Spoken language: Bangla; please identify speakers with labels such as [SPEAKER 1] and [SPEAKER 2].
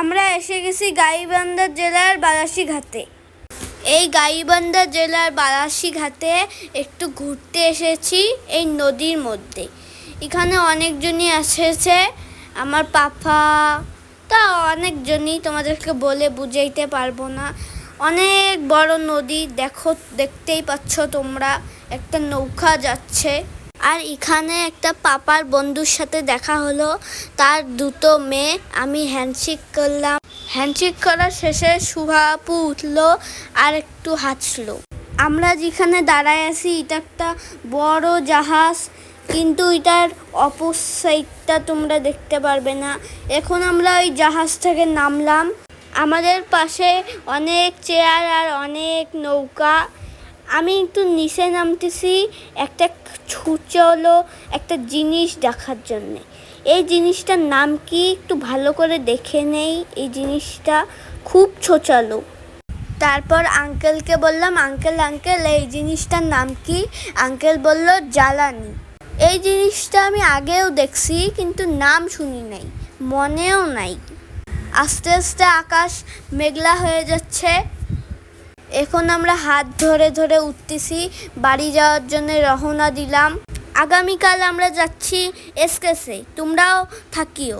[SPEAKER 1] আমরা এসে গেছি গাইবান্ধা জেলার বারাসিঘাটে এই গাইবান্ধা জেলার বারাসিঘাটে একটু ঘুরতে এসেছি এই নদীর মধ্যে। এখানে অনেকজনই এসেছে। আমার পাপা, তা অনেকজনই তোমাদেরকে বলে বুঝাইতে পারব না। অনেক বড় নদী, দেখো, দেখতেই পাচ্ছ তোমরা, একটা নৌকা যাচ্ছে। আর এখানে একটা পাপার বন্ধুর সাথে দেখা হলো। তার দুটো মেয়ে। আমি হ্যান্ডশেক করলাম। হ্যান্ডশেক করার শেষে সুহাপু উঠল আর একটু হাঁচলো আমরা যেখানে দাঁড়ায় আছি, এটা একটা বড় জাহাজ। কিন্তু এটার অপর সাইডটা তোমরা দেখতে পারবে না। এখন আমরা ওই জাহাজ থেকে নামলাম। আমাদের পাশে অনেক চেয়ার আর অনেক নৌকা। আমি একটু নিচে নামতেছি, একটা ছুচলো একটা জিনিস দেখার জন্যে। এই জিনিসটার নাম কি একটু ভালো করে দেখে নেই? এই জিনিসটা খুব ছোচালো। তারপর আঙ্কেলকে বললাম, আঙ্কেল আঙ্কেল, এই জিনিসটার নাম কি? আঙ্কেল বলল, জ্বালানি। এই জিনিসটা আমি আগেও দেখছি, কিন্তু নাম শুনি নাই, মনেও নাই। আস্তে আস্তে আকাশ মেঘলা হয়ে যাচ্ছে। এখন আমরা হাত ধরে ধরে উঠতেছি, বাড়ি যাওয়ার জন্য রওনা দিলাম। আগামীকাল আমরা যাচ্ছি এসকেসে, তোমরাও থাকিও।